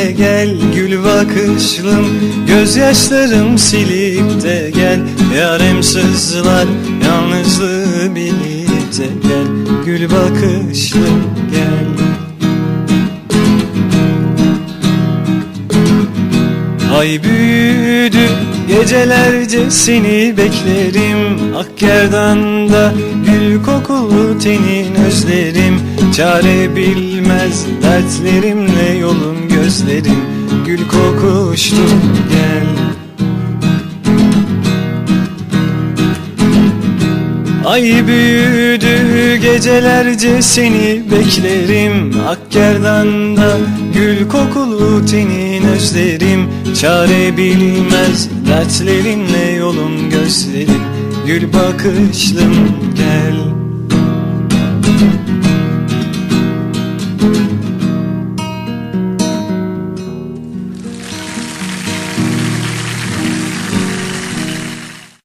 de gel Gül bakışlım. Gözyaşlarım silip de gel. Yarem sızlar yalnızlığı bilip de gel. Gül bakışlım gel. Ay büyüdü gecelerce seni beklerim. Akkerdan'da gül kokulu tenin özlerim Çare bilmez dertlerimle yolum gözlerim. Gül kokuştu gel. Ay büyüdü gecelerce seni beklerim. Akkerdan'da gül kokulu tenin özlerim. Çare bilmez dertlerinle yolum gözlerim. Gül bakışlım gel